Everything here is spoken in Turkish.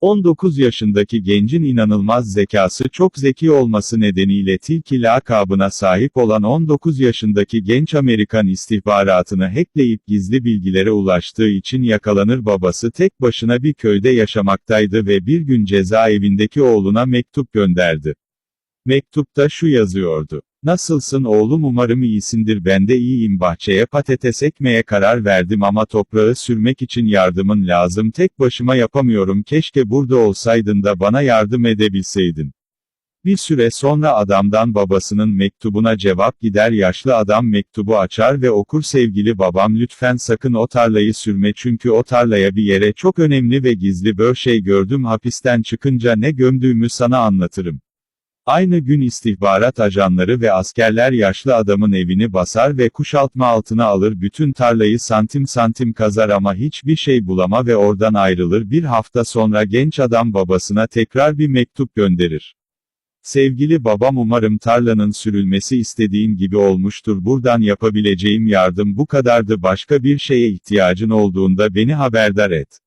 19 yaşındaki gencin inanılmaz zekası çok zeki olması nedeniyle Tilki lakabına sahip olan 19 yaşındaki genç Amerikan istihbaratını hackleyip gizli bilgilere ulaştığı için yakalanır babası tek başına bir köyde yaşamaktaydı ve bir gün cezaevindeki oğluna mektup gönderdi. Mektupta şu yazıyordu. Nasılsın oğlum? Umarım iyisindir. Ben de iyiyim. Bahçeye patates ekmeye karar verdim ama toprağı sürmek için yardımın lazım. Tek başıma yapamıyorum. Keşke burada olsaydın da bana yardım edebilseydin. Bir süre sonra adamdan babasının mektubuna cevap gider. Yaşlı adam mektubu açar ve okur sevgili babam lütfen sakın o tarlayı sürme. Çünkü o tarlaya bir yere çok önemli ve gizli bir şey gördüm. Hapisten çıkınca ne gömdüğümü sana anlatırım. Aynı gün istihbarat ajanları ve askerler yaşlı adamın evini basar ve kuşatma altına alır bütün tarlayı santim santim kazar ama hiçbir şey bulama ve oradan ayrılır bir hafta sonra genç adam babasına tekrar bir mektup gönderir. Sevgili babam umarım tarlanın sürülmesi istediğin gibi olmuştur buradan yapabileceğim yardım bu kadardı başka bir şeye ihtiyacın olduğunda beni haberdar et.